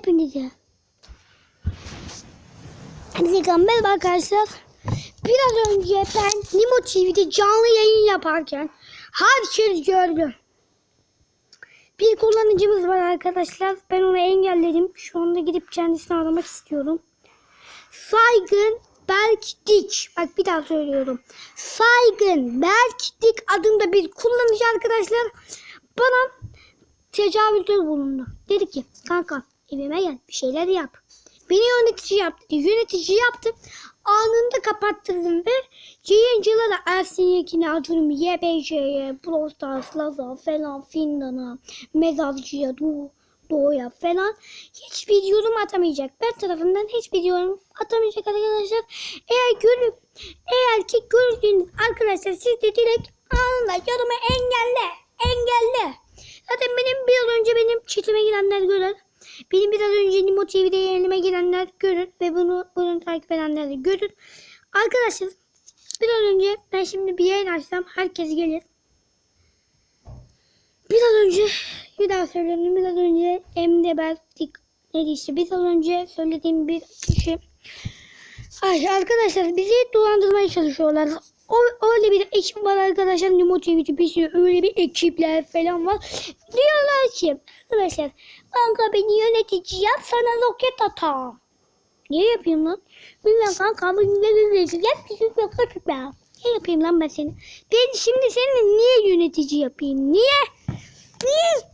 hepinize. Hepinize merhaba arkadaşlar. Biraz önce ben Nimo TV'de canlı yayın yaparken herkes gördü. Bir kullanıcımız var arkadaşlar. Ben onu engelledim. Şu anda gidip kendisini aramak istiyorum. Saygın Berk Dik. Bak bir daha söylüyorum. Saygın Berk Dik adında bir kullanıcı arkadaşlar bana tecavüzde bulundu. Dedi ki kanka evime gel bir şeyler yap. Beni yönetici yaptı. Yönetici yaptım. Anında kapattırdım ve yayıncılara Ersin Yekin'e Acun'um YBC'ye, Brawl Laza falan Findan'a, Mezarcı'ya, Doğu, Doğu'ya falan hiçbir yorum atamayacak. Ben tarafından hiçbir yorum atamayacak arkadaşlar. Eğer görüp eğer ki gördüğünüz arkadaşlar siz de direkt anında yorumu engelle. Engelle. Zaten benim biraz önce benim çetime girenler görür. Benim biraz önce Nimo TV'de yayınıma girenler görür ve bunu bunu takip edenler de görür. Arkadaşlar biraz önce ben şimdi bir yayın açsam herkes gelir. Biraz önce bir daha söylüyorum. Biraz önce Emre Berktik ne işte biraz önce söylediğim bir kişi Ay arkadaşlar bizi dolandırmaya çalışıyorlar. O, öyle bir ekip var arkadaşlar. Nimo TV'de bir sürü öyle bir ekipler falan var. Diyorlar ki arkadaşlar kanka beni yönetici yap sana roket atam. Niye yapayım lan? Bilmem kanka beni yönetici yap bir sürü roket atma. Ne yapayım lan ben seni? Ben şimdi seni niye yönetici yapayım? Niye? Niye?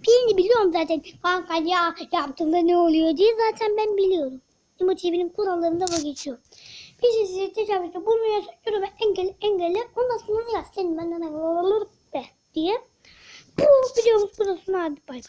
Birini biliyorum zaten. Kanka ya yaptığımda ne oluyor diye zaten ben biliyorum. Nimo TV'nin kurallarında bu geçiyor. Bir şey size tecavüzde bulmuyorsa yürü ve engelle. Ondan sonra yaz senin benden olur be diye. Bu videomuz burasına hadi bay bay.